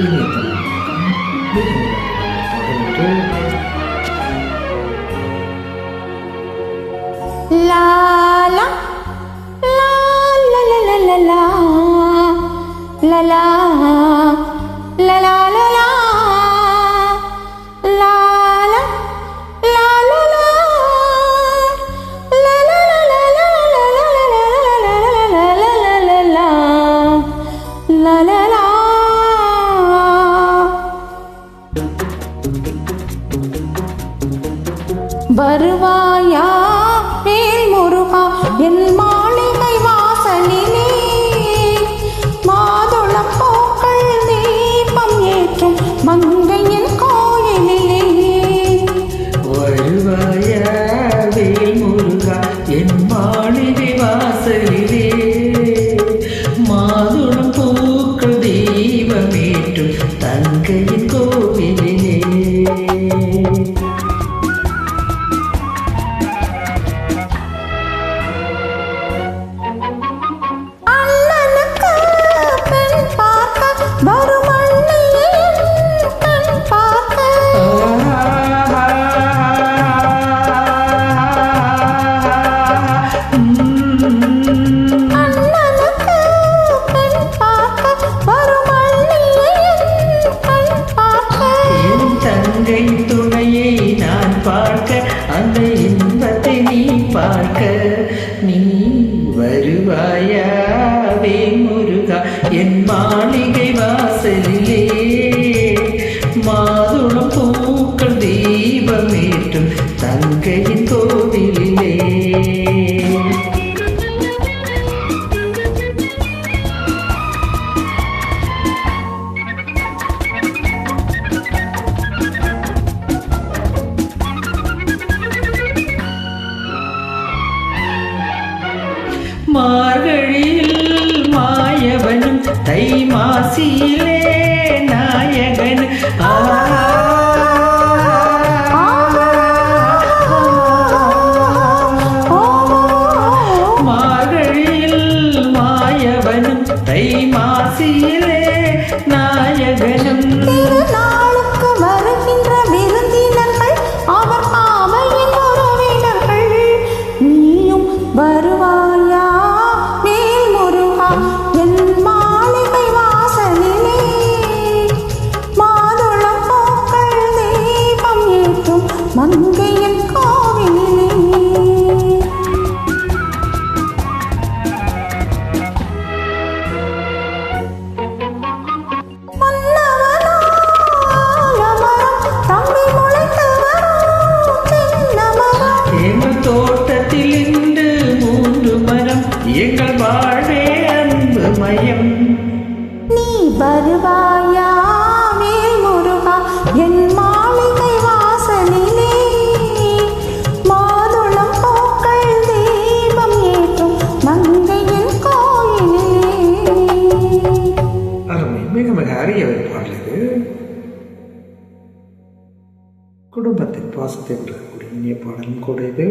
இணையதளம் தொடர்ந்து La la la la la la la la la la la வருவாயா? மேல் முருகா என் மாளிகை வாசலிலே. மாதுளம் பூக்கள் தீபம் ஏற்றும் மங்கையின் கோயிலிலே. வருவாயா வேல் முருகா என் மாளிகை வாசலிலே. மாதுளம் பூக்கள் தீபம் ஏற்றும் தங்கையின் கோவிலிலே. என் மாளிகை வாசலிலே மாதுளம் பூக்கள் தீபமேற்றும் தங்கையின் மாசியிலே நாயகன். ஆ. மார்கழியில் மாயவனும் தை மாசியிலே வருவாயா? வேல் முருகா என் மாளிகை வாசலிலே. மாதுளம் பூக்கள் தீபம் ஏற்றும் மங்கையின் அருமை. மிக மிக அரிய இது. குடும்பத்தின் பாசத்தை விடக்கூடிய இனிய பாடலும் கூட இது.